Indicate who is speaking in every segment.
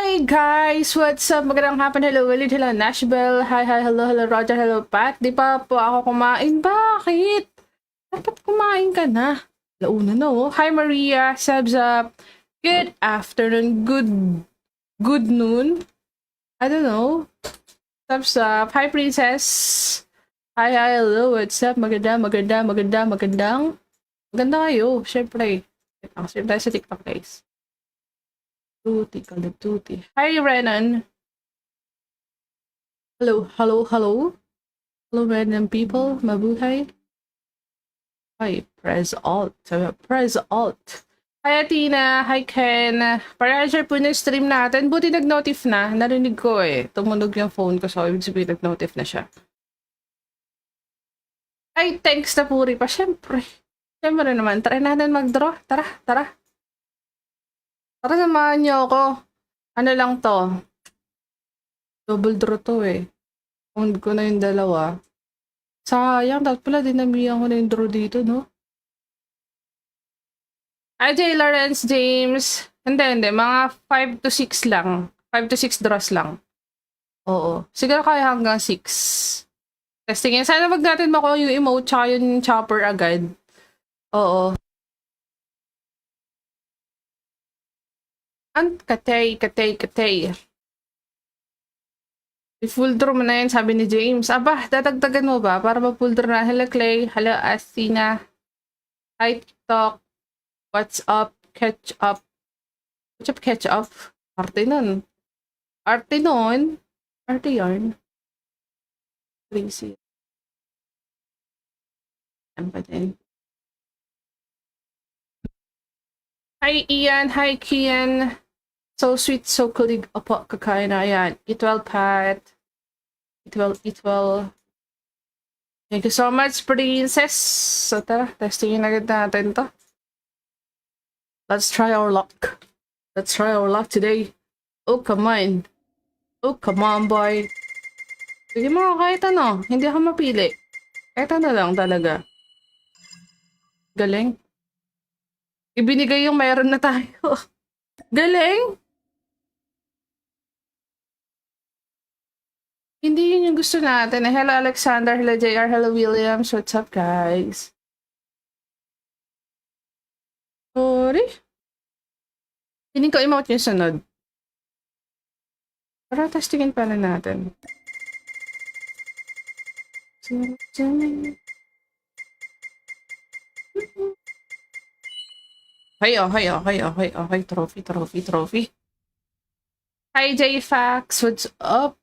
Speaker 1: Hi guys! What's up? Magandang hapon. Hello, Walid. Hello, Nashville. Hi, hi, hello, hello, Roger. Hello, Pat. Di pa po ako kumain. Bakit? Dapat kumain ka na. Launa na oh. Hi, Maria. Sabs up. Good afternoon. Good good noon. I don't know. Sabs up. Hi, Princess. Hi, hi, hello. What's up? Maganda, maganda, maganda, magandang. Maganda kayo. Siyempre. Siyempre tayo sa TikTok guys. Duty, Call of Duty. Hi, Renan. Hello, hello, hello. Hello, Renan people. Mabuhay. Hi, press Alt. Press Alt. Hi, Athena. Hi, Ken. Para-share po yung stream natin. Buti nag-notif na. Narinig ko eh. Tumunog yung phone ko. So, ibig sabihin nag-notif na siya. Ay, thanks na puri pa. Siyempre. Siyempre naman. Try natin mag-draw. Tara, tara. Tara, samahan niyo ako. Ano lang to? Double draw to eh. Found ko na yung dalawa. Sayang, dapat pala dinamihan ko na yung draw dito, no? Hi, J. Lawrence James. Hindi, hindi. Mga 5 to 6 lang. 5 to 6 draws lang. Oo. Siguro kaya hanggang 6. Testing yan. Sana wag natin makuha yung emote tsaka yung chopper agad. Oo. Ang katay, katay, katay. I-full draw mo na yan, sabi ni James. Aba, dadagdagan mo ba? Para ma-full draw na. Hello, Clay. Hello, Asina. Hi, TikTok. What's up? Catch up. What's up, catch up? Arte nun. Arte nun. Arte yarn. Crazy. Yan pa din. Hi, Ian. Hi, Kian. So sweet, so kulig. Opo, kakain na. Ayan. Eat well, Pat. Eat well, eat well. Thank you so much, princess. So tara, testingin agad natin to. Let's try our luck. Let's try our luck today. Oh, come on. Oh, come on, boy. Sige mo, kahit ano. Hindi ako mapili. Kahit ano lang talaga. Galing. Ibinigay yung meron na tayo. Galing! Hindi yun yung gusto natin. Eh, Hello, Alexander. Hello, JR. Hello, Williams. What's up, guys? Sorry. Hindi ko emote yung sunod. Para testingin pa na natin. Hay, okay, okay, okay, okay. Trophy, trophy, trophy. Hi, J-Fax. What's up?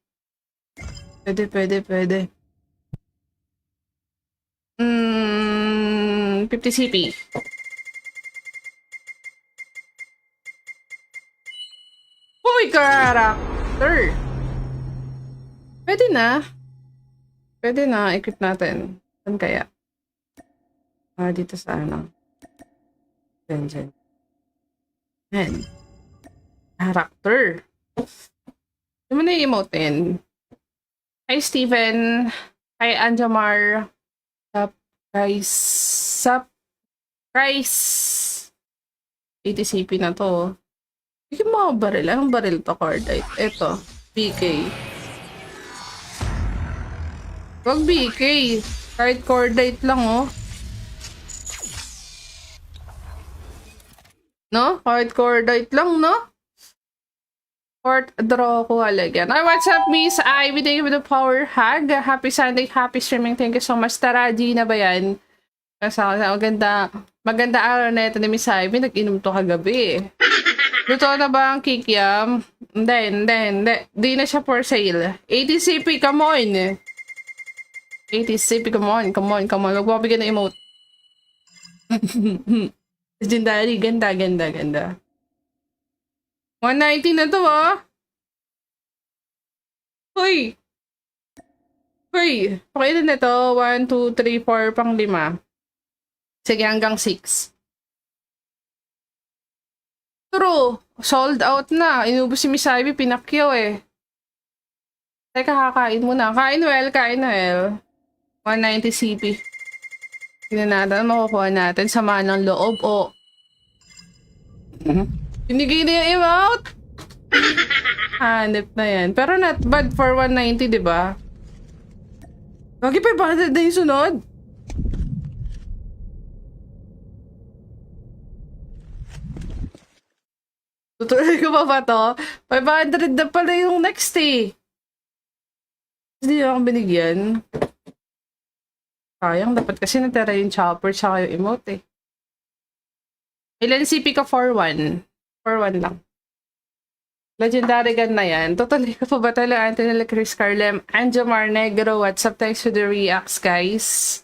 Speaker 1: Pwede, pwede, pwede. Mm, 50 CP. Uy, character! Pwede na. Pwede na. Equip natin. Saan kaya? Ah, dito sa ano. Dyan, dyan. Yan. Character. Hindi mo na i-emote din. Hi, Steven. Hi, Anjamar. Sup, guys. Sup, guys. ATCP na to. Bigyan mo ako baril. Anong baril to, Cardite? Ito. BK. Wag BK. Kahit Cordite lang, oh. No? Kahit Cordite lang, no? Court draw ko again. Ay, what's up, Miss Ivy? Thank you for the power hug. Happy Sunday, happy streaming. Thank you so much. Tara, Gina ba yan? Kasi maganda, maganda araw na ito ni Miss Ivy. Nag-inom to kagabi. Luto na ba ang kikiam? Hindi, hindi, hindi. Di na siya for sale. 80CP, come on. 80CP, come on, come on, come on. Magbabigyan ng emote. Legendary, ganda, ganda, ganda. 190 na to, ah. Hoy! Hoy! Pakailan na to? 1, 2, 3, 4, pang 5. Sige, hanggang 6. True. Sold out na. Inubos si Miss Ivy, pinakyaw eh. Teka, kakain muna. Kain well, kain well. 190 CP. Tingnan natin, ano makukuha natin. Sama ng loob o... Binigay na yung emote! Hanip na yan. Pero not bad for 190, di ba? Lagi 500 na yung sunod. Tutuloy ko pa ba to? 500 na pala yung next eh. Hindi ako binigyan. Sayang, dapat kasi natira yung chopper tsaka yung emote eh. Ilan CP ka 4-1? 4-1 lang. Legendary gun na yan. Totally ko pa ba talaga Anthony Chris Carlem, Anjomar Negro, what's up? Thanks for the reacts, guys.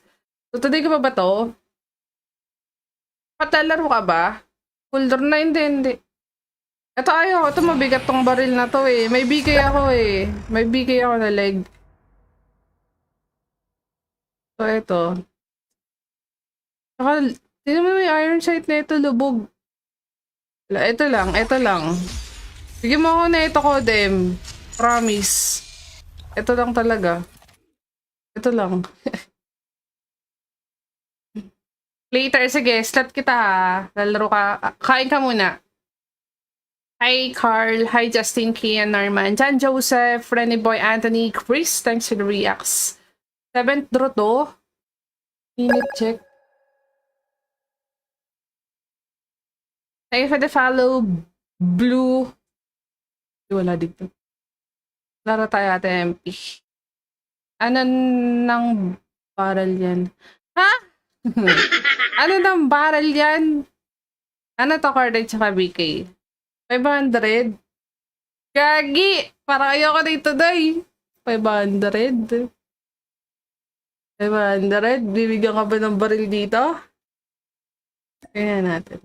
Speaker 1: Totally ko pa ba to? Patalaro ka ba? Holder na hindi, hindi. Ito ayaw, ito mabigat tong baril na to eh. May bigay ako eh. May bigay ako na leg. So, ito. Saka, tingnan mo yung iron sight na ito, lubog. Ito lang, ito lang. Bigyan mo ako na ito ko, Dem. Promise. Ito lang talaga. Ito lang. Later, sige, slot kita ha. Lalaro ka. Kain ka muna. Hi, Carl. Hi, Justin, Kian, Norman. Jan, Joseph, Renny Boy, Anthony, Chris. Thanks for the reacts. Seventh draw to. Minute check. Thank you for the follow. Blue. Wala dito. Laro tayo ate MP. Ano ng barrel yan? Ha? ano ng barrel yan? Ano to, Corday tsaka BK? 500? Gagi! Parang ayoko dito, day. 500? 500? Bibigyan ka ba ng baril dito? Kaya natin.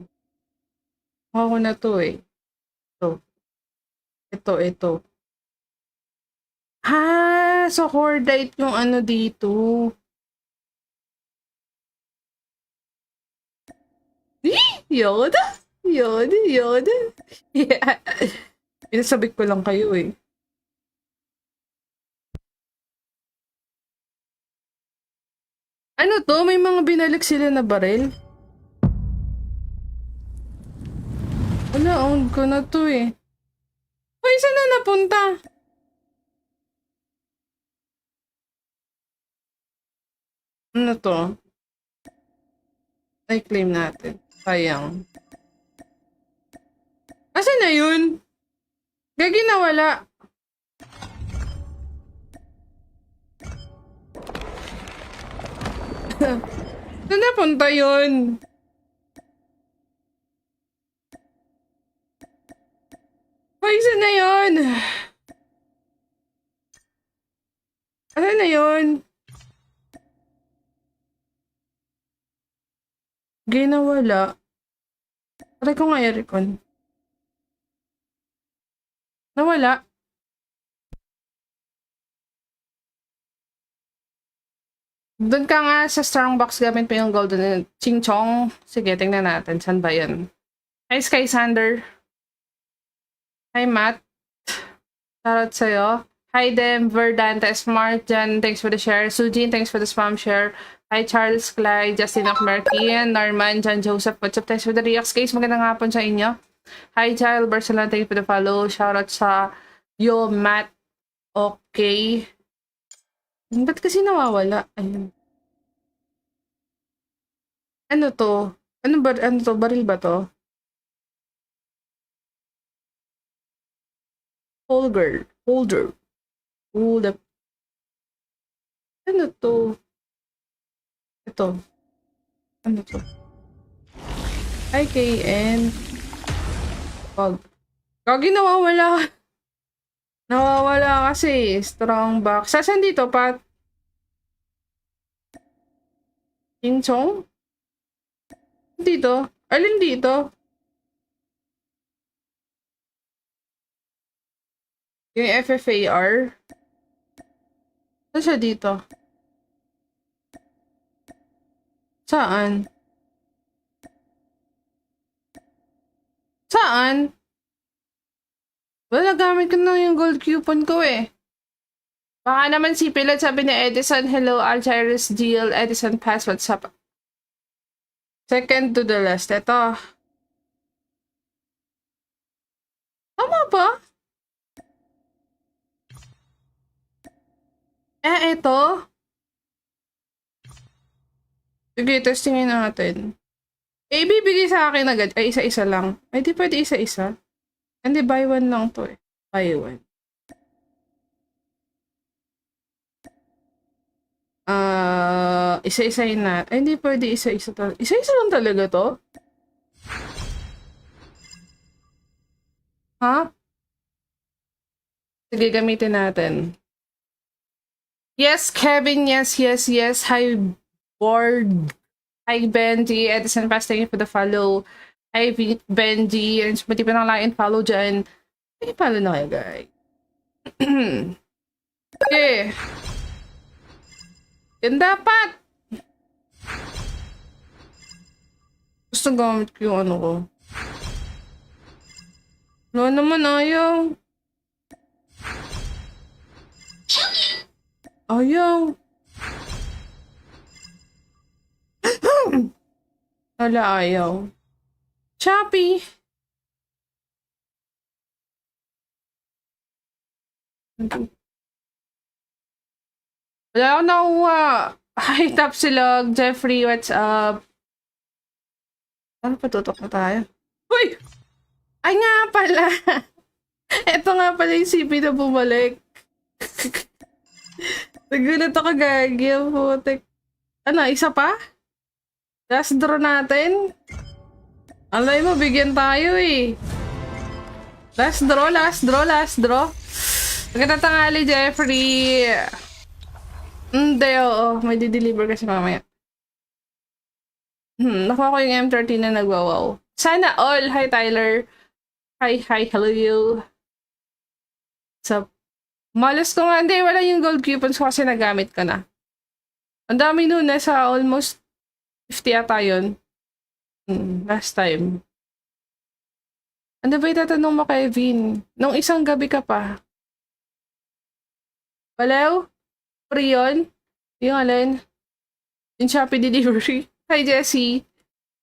Speaker 1: Ako na to eh. Ito. Ito, ito. Ah, so cordite yung ano dito. Yoda? Yoda, Yoda. Yeah. Pinasabik ko lang kayo eh. Ano to? May mga binalik sila na baril? Wala, own ko na to eh. Uy, saan na napunta? Ano to? Ay, claim natin. Sayang. Asan na yun? Gagi na wala. Saan napunta yun? Saan na yun? Ano na yun? Ginawala. Try ko nga i-recon. Nawala. Doon ka nga sa strong box gamit mo yung golden ching chong. Sige, tingnan natin. Saan ba yan? Hi, Sky Sander. Hi, Matt. Shoutout sa'yo. Hi, Dem, Verdante, Smart, Jan, thanks for the share. Sujin, thanks for the spam share. Hi, Charles, Clyde, Justin Akmerkian, Norman, John Joseph, what's up? Thanks for the reacts, guys. Magandang hapon sa inyo. Hi, Child, Barcelona, thank you for the follow. Shoutout sa Yo, Matt. Okay. Ba't kasi nawawala? Ayun. Ano to? Ano ba? Ano to? Baril ba to? Holder. Hold up. Ano to? Ito. Ano to? IKN. Pag. Kagi nawawala. Nawawala kasi. Strong box. Sasan dito, Pat? Chong? Dito? Alin dito? Yung FFAR? Saan siya dito? Saan? Saan? Wala, gamit ko na yung gold coupon ko eh. Baka naman si Pilot sabi ni Edison, hello, Algirus, GL, Edison, pass, what's up? Second to the last. Ito. Tama ba? Eto. Sige, testingin natin. Eh, ibibigay sa akin agad. Ay, isa-isa lang. Ay, di pwede isa-isa. Hindi, buy one lang to eh. Buy one. Ah, isa-isahin na. Ay, hindi pwede isa-isa talaga. Isa-isa lang talaga to? Ha? Sige, gamitin natin. Yes, Kevin. Yes, yes, yes. Hi, board. Hi, Benji. Edison Pass, thank you for the follow. Hi, Benji. And pati pa ng like and follow dyan. Ay, follow na kayo, guys. okay. Yan dapat. Gusto gamit ko yung ano ko. Wala naman ayaw. Ayaw. Wala ayaw. Shopee. Wala akong nakuha. Hi, Top Silog. Jeffrey, what's up? Ano pa tutok na tayo? Uy! Ay nga pala! Ito nga pala yung CP na bumalik. Nagulat ako gagi. Putik. Ano, isa pa? Last draw natin? Alay mo, bigyan tayo eh. Last draw, last draw, last draw. Magandang tanghali, Jeffrey. Hindi, oo. May di-deliver kasi mamaya. Hmm, nakuha ko yung M13 na nagwawaw. Sana all. Hi, Tyler. Hi, hi, hello you. What's up? Malas ko nga. Hindi, wala yung gold coupons kasi nagamit ko na. Ang dami nun. Nasa almost 50 ata yun. Hmm, last time. Ano ba itatanong mo kay Vin? Nung isang gabi ka pa. Walaw? Free yun? Yung alin? Yung Shopee delivery? Hi, Jessie.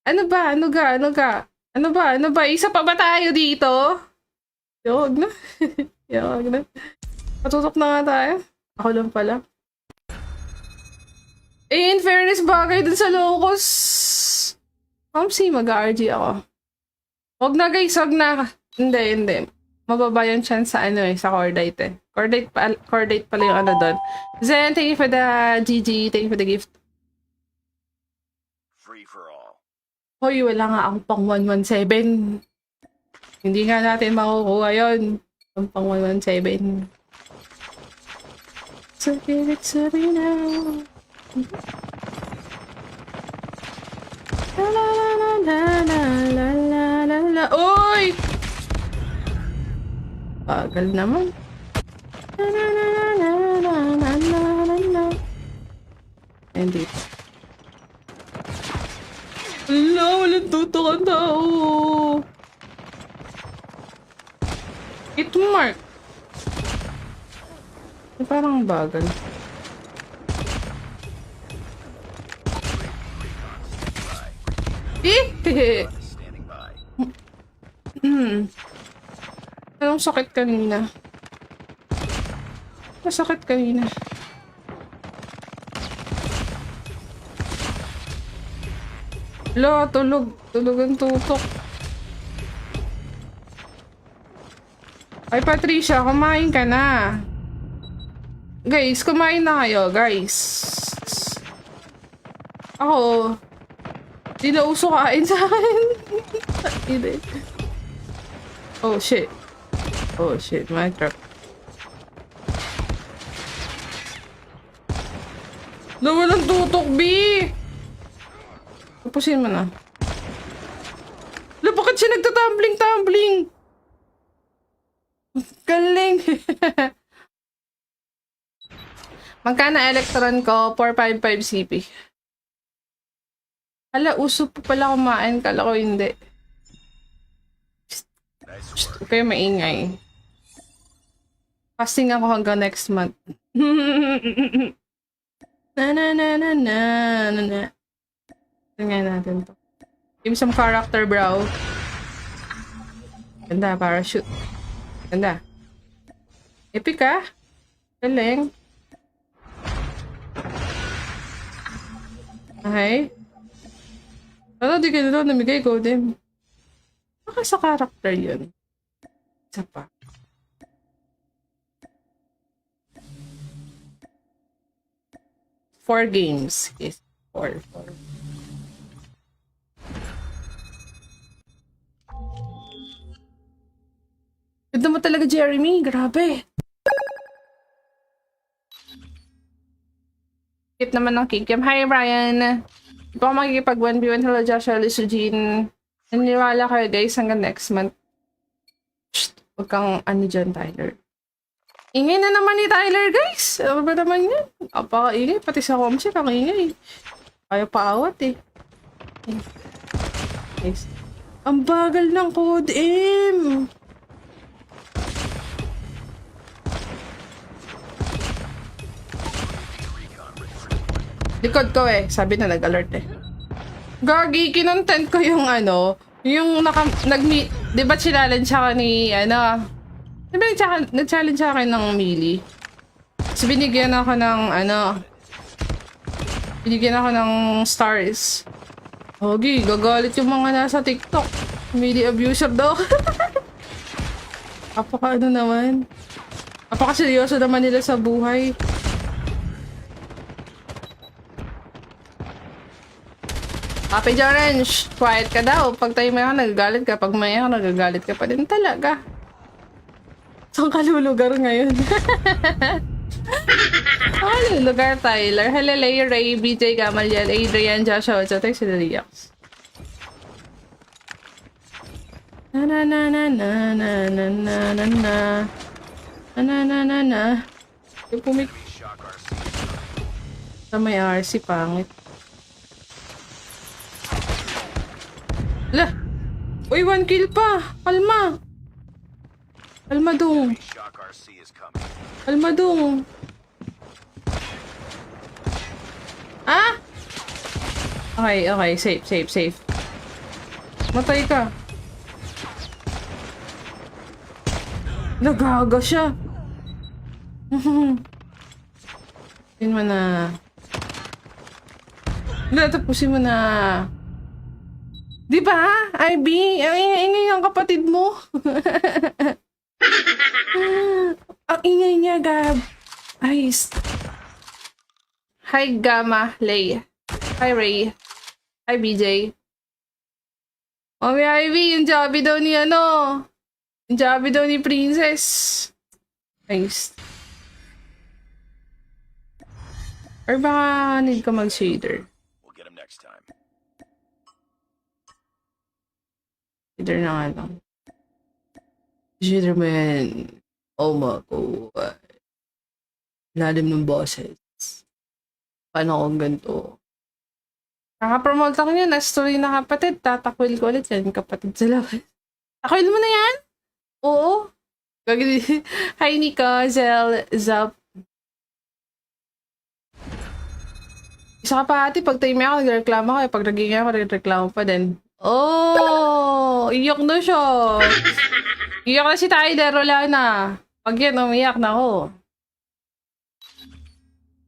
Speaker 1: Ano ba? Ano ga? Ano ga? Ano ba? Ano ba? Isa pa ba tayo dito? Yog na. Yog na. Patutok na nga tayo. Ako lang pala. Eh, in fairness, bagay dun sa locos. Mamsi, mag-RG ako. Wag na guys, wag na. Hindi, hindi. Mababa yung chance sa ano eh, sa Cordite eh. Cordite, pa, Cordite pala yung ano doon. Zen, thank you for the GG. Thank you for the gift.
Speaker 2: Free for all.
Speaker 1: Hoy, wala nga ang pang 117. Hindi nga natin makukuha yon Ang pang 117. So, give it to me now. La la la la la la la la la Uy! Bagal naman. La la la la la la la la la Hindi. Wala, walang tutok ang tao. Hit mark. Eh, parang bagal. Eh! Hmm. Anong sakit kanina? Masakit kanina. Lo, tulog. Tulog ang tutok. Ay, Patricia, kumain ka na. Guys, kumain na kayo, guys. Ako, di na uso kain sa akin. Oh, shit. Oh, shit. My trap. Nawalan tutok, B! Tapusin mo na. Lo, bakit siya nagtatumbling-tumbling? Galing! Magkano electron ko? 455 CP. Hala, uso pa pala kumain. Kala ko hindi. Huwag kayo maingay. Fasting ako hanggang next month. na na na na na na na. Tingnan natin to. Give me some character, bro. Ganda, parachute. Ganda. Epic ah. Galing. Okay. Ano, di na daw namigay ko din. Baka sa character yun. Isa pa. Four games. Yes. Four, four. Ganda mo talaga, Jeremy. Grabe. Kit naman ng kikiam. Hi, Brian. Di pa ako makikipag 1v1. Hello, Joshua, Liz, Eugene. Naniwala kayo, guys, hanggang next month. Shh, huwag kang ano dyan, Tyler. Ingay na naman ni Tyler, guys. Ano ba naman yan? Apaka-ingay. Pati sa comship, ang ingay. Kaya paawat eh. Guys. Ang bagal ng code M. Likod ko eh. Sabi na nag-alert eh. Gagi, kinontent ko yung ano, yung naka, nag di ba challenge siya ni, ano, di ba nag- nag-challenge sa akin ng Mili? So, binigyan ako ng, ano, binigyan ako ng stars. Gagi, gagalit yung mga nasa TikTok. Mili abuser daw. Apaka ano naman. Apaka seryoso naman nila sa buhay. Happy Orange, quiet ka daw. Pag tayo may nagagalit ka. Pag may ako, nagagalit ka pa din talaga. Saan ka lulugar ngayon? Saan lulugar, Tyler? Hello, Lay, Ray, BJ, Gamaliel, Adrian, Joshua, Riax. Na na na na na na na na na na na na na na na Yung pumik... Sa may RC, pangit. Uy, one kill pa! Kalma! Kalma dong! Kalma dong! Ah! Okay, okay. Safe, safe, safe. Matay ka. Nagaga siya. Yun mo na. Wala, tapusin mo na. Di ba? IB, ang ingay ang kapatid mo. ang ingay niya, Gab. Ayos. Hi, Gamma, Lay. Hi, Ray. Hi, BJ. Mami Ivy, yung Jabi daw ni ano. Yung Jabi daw ni Princess. Nice. Or baka need ko mag-shader. Shader na nga lang. Shader mo yan. Oh my God. Lalim ng boses. Paano kung ganito? Nakapromote ako niya. Na-story na kapatid. Tatakwil ko ulit yan. Kapatid sa labas. Takwil mo na yan? Oo. Hi, Nika. Zel. Zap. Isa ka pa ate, pag time ako, nagreklamo ako. Pag naging ako, nagreklamo pa din. Oh! Iyak na siya. Iyak na si Tyler, wala na. Pag yan, umiyak na ako.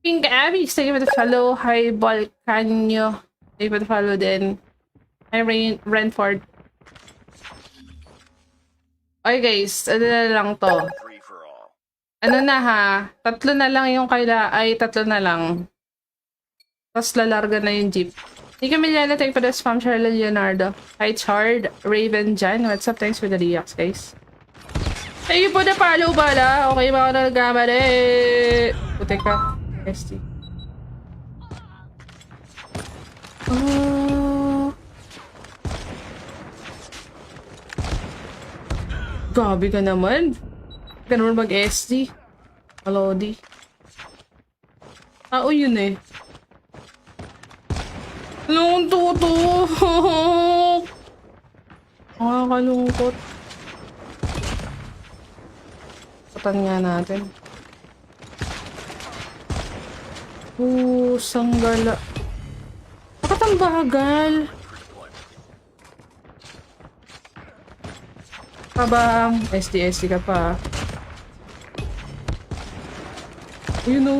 Speaker 1: Pink Abby, stay with the follow. Hi, Balcanyo. Stay with the follow din. Hi, Rain Renford. Okay guys, ano na lang to.
Speaker 2: For.
Speaker 1: Ano na ha? Tatlo na lang yung kaila. Ay, tatlo na lang. Tapos lalarga na yung jeep. Hindi kami lala. Thank for the spam, Charlotte Leonardo. Hi, Chard. Raven Jan. What's up? Thanks for the reacts, guys. Thank you po na follow pala. Okay, mga nagkamali. Puti ka. ST. Oh. Gabi ka naman. Ganun mag-SD. Malodi. Tao yun eh. Anong tutok? Nakakalungkot. Patan nga natin. Pusang gala. Bakit ang bagal? Kabang. SD-SD ka pa. Ayun o.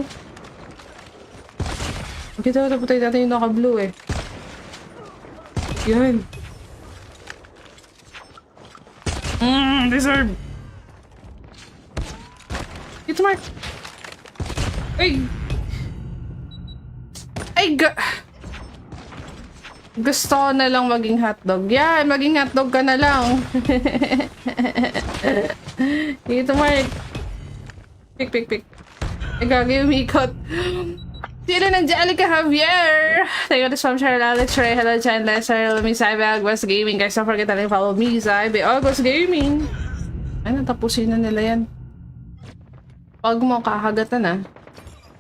Speaker 1: Kita ko patay natin yung naka-blue eh. Yan. Mmm, deserve. Ito, Mark. Ay! Ay, ga... Gusto na lang maging hotdog. Yan, maging hotdog ka na lang. Ito, Mark. Pick, pick, pick. Ay, gagi, umikot. Sino nandiyan ka, Javier? Thank you so much, Alex Ray. Hello, Chan Lesser. Lumi Saibe, Aguas Gaming. Guys, don't forget to follow me, Saibe, Aguas Gaming. Ay, natapusin na nila yan. Pag mo kakagatan na.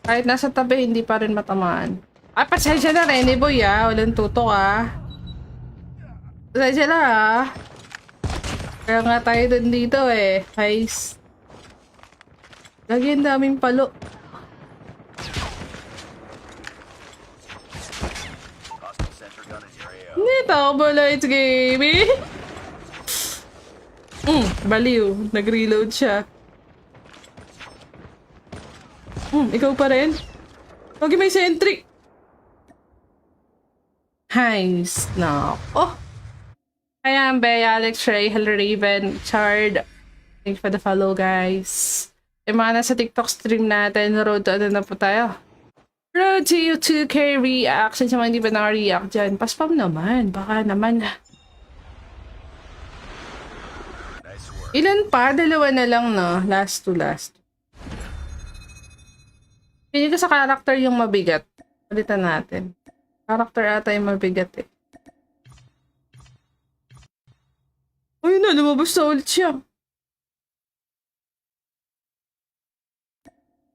Speaker 1: Kahit nasa tabi, hindi pa rin matamaan. Ay, pasensya na rin, eh, boy, ah. Walang tutok, ah. Pasensya na, ah. Kaya nga tayo dun dito, eh. Guys. Lagi ang daming palo.
Speaker 2: Hostile sentry gun in
Speaker 1: Nito, bullets gaming. Mm, baliw. Nag-reload siya. Mm, ikaw pa rin? Huwag may sentry. Heist. No. Oh! Ayan, Bea, Alex, Ray, Hello, Raven, Chard. Thank you for the follow, guys. Yung mga nasa TikTok stream natin, road to ano na po tayo. Road to you 2K reaction sa mga hindi pa naka-react dyan. Paspam naman. Baka naman. Ilan pa? Dalawa na lang, no? Last to last. Pili ko sa character yung mabigat. Palitan natin. Character ata yung mabigat eh. Ayun na, lumabas na ulit siya.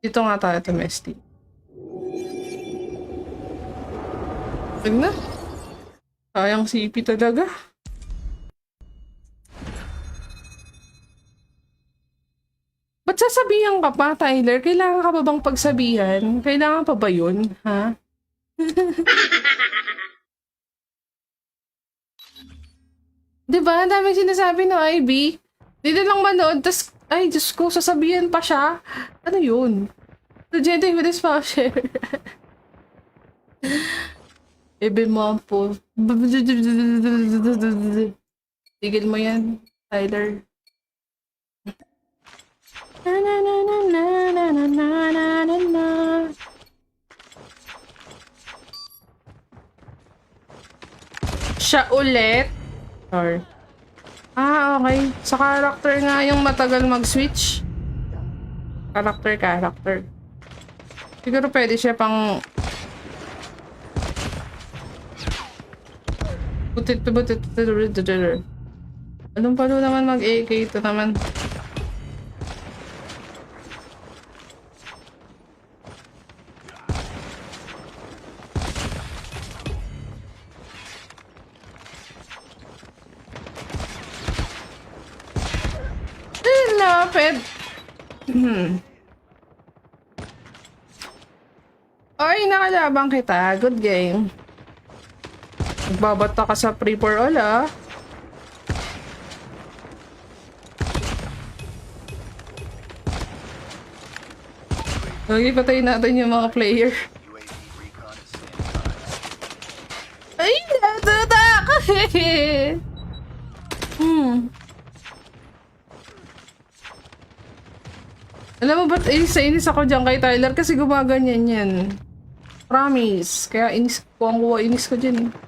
Speaker 1: Dito nga tayo tumesti. Wag na. Sayang CP talaga. Ba't sasabihan ka pa, Tyler? Kailangan ka pa bang pagsabihan? Kailangan pa ba yun? Ha? diba? Ang daming sinasabi ng IB. Dito lang manood, tas, ay, Diyos ko, sasabihan pa siya. Ano yun? Suggesting with this share. Ebe mo po. Tigil mo yan, Tyler. Na na na na na na na na na. Siya ulit? Or... Ah, okay. Sa character nga yung matagal mag-switch. Character, character. Siguro pwede siya pang... Butit, butit, Anong palo naman mag-AK ito naman? Lapit. Hmm. Ay, nakalabang kita. Good game. Nagbabata ka sa free for all, ah. Okay, patayin natin yung mga player. Ay, natatak! hmm. Alam mo ba't inis sa inis ako dyan kay Tyler? Kasi gumaganyan yan. Promise. Kaya inis ko ang kuha. Inis ko dyan eh.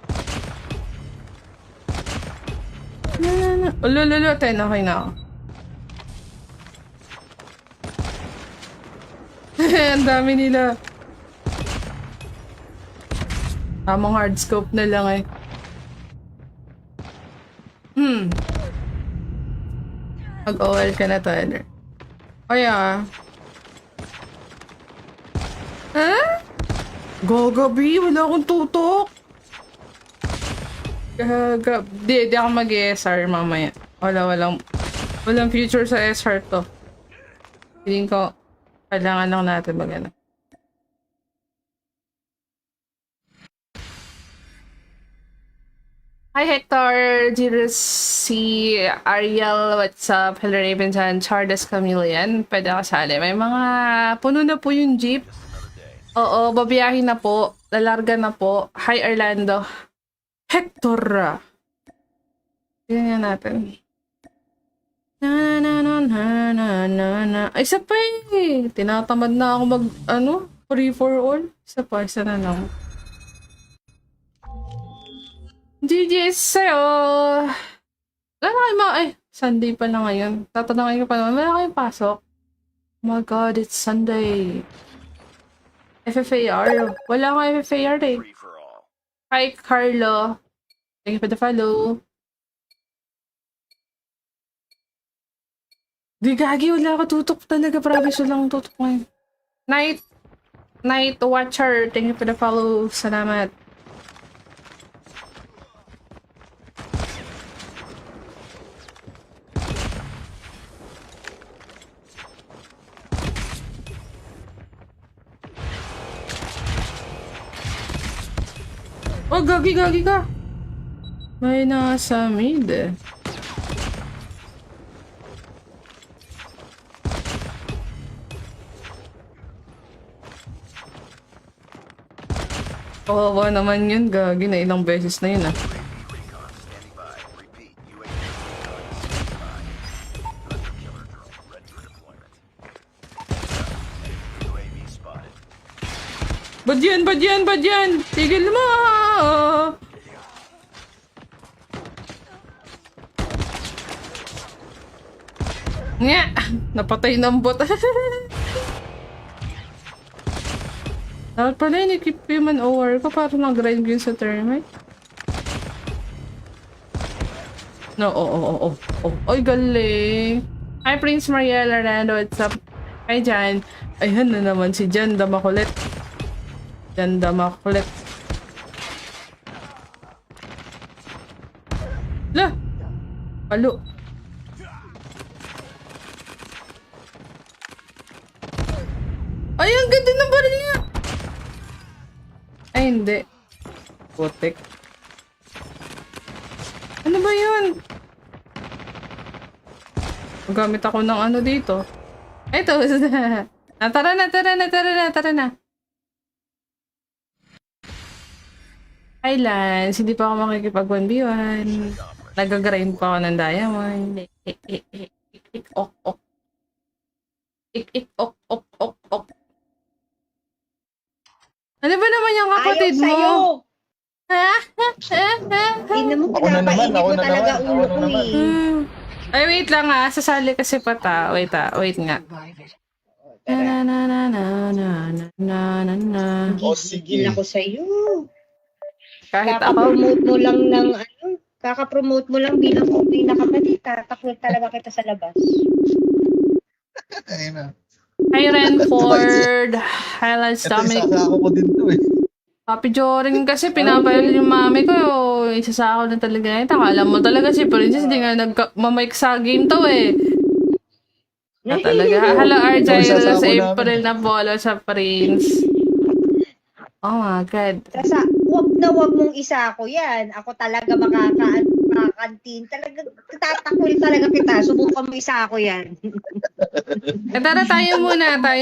Speaker 1: Ulo, ulo. Ten, okay na ako. ang dami nila. Tamang hard scope na lang eh. Hmm. Mag-OL ka na, Tyler. Kaya... Ha? Gagabi, wala akong tutok. Gaga... Di, di ako mag-SR mamaya. Wala, walang... Walang future sa SR to. Feeling ko, kailangan lang natin mag ano. Hi Hector, Jirus, si Ariel, what's up? Hello Ravensan, Charles Chameleon, pwede kasali. May mga puno na po yung jeep. Oo, babiyahin na po. Lalarga na po. Hi, Orlando. Hector. Tingnan natin. Na na na na na na na. Ay, isa pa eh. Tinatamad na ako mag, ano, free for all. Isa pa, isa na lang. GG's sa'yo! Wala kayo mga, ay, Sunday pa na ngayon. Tatanungin ko pa naman, wala kayong pasok. Oh my God, it's Sunday. FFAR. Wala akong FFAR eh. Hi, Carlo. Thank you for the follow. Di gagi, wala ako tutok talaga. Promise, akong tutok ngayon. Night, Night Watcher. Thank you for the follow. Salamat. Oh, gagi, gagi ka. May nasa mid eh. Kawawa naman yun, gagi na ilang beses na yun ah. Ba't yan? Ba't? Tigil mo! Ah! Nga! Napatay ng bot. Dapat pala yun, i-keep yung man over ko para nag-grind yun sa termite. No, oo, oo, oo, oo. Oy, galing! Hi, Prince Mariela Rando, what's up? Hi, Jan. Ayan na naman si Jan, damakulit. Jan, damakulit. La! Palo. Ay, ang ganda ng baril niya! Ay, hindi. Putik. Ano ba yun? Gamit ako ng ano dito. Ito. ah, tara na, tara na, tara na, tara na. Hi, Lance. Hindi pa ako makikipag 1v1. Nag-grind pa ako ng diamond. Ik, ik, ik, ik, ik, ok, ok. Ik, ik, ok, ok, ok. Ano ba naman yung kapatid
Speaker 3: Ayaw sa'yo.
Speaker 1: mo? Ha?
Speaker 3: Hindi mo
Speaker 4: Ako na naman,
Speaker 3: pinapainit
Speaker 4: ako
Speaker 3: mo
Speaker 4: na
Speaker 3: talaga
Speaker 4: naman,
Speaker 3: ulo
Speaker 4: ako
Speaker 3: ko
Speaker 4: na naman.
Speaker 3: eh.
Speaker 1: Hmm. Ay, wait lang ah. Sasali kasi pa ta. Wait ah. Wait nga. Na na na na na na na na na.
Speaker 4: O,
Speaker 3: Gigil
Speaker 4: sige.
Speaker 3: ako sa'yo.
Speaker 1: Kahit ako.
Speaker 3: Kaka-promote mo lang ng ano, kaka-promote mo lang bilang kung pinakapatid, tatakot talaga kita sa labas.
Speaker 4: Ayun na.
Speaker 1: Hi, Renford. Hi, Lance
Speaker 4: Ito
Speaker 1: Dominic.
Speaker 4: isasako ko din to eh.
Speaker 1: Papi Joring kasi pinapayalan yung mami ko. Oh, isasakaw na talaga na ito. Akala mo talaga si Princess hindi nga nagmamike sa game to eh. Na talaga. Hello, RJ.
Speaker 4: Isasako
Speaker 1: Sa. April na bolo sa Prince. Oh my God.
Speaker 3: Sasa, wag na wag mong isa ako yan. Ako talaga makaka makakantin. Talaga, tatakwil talaga kita. Subukan mo isa ako yan.
Speaker 1: Eh, tara tayo muna. Tayo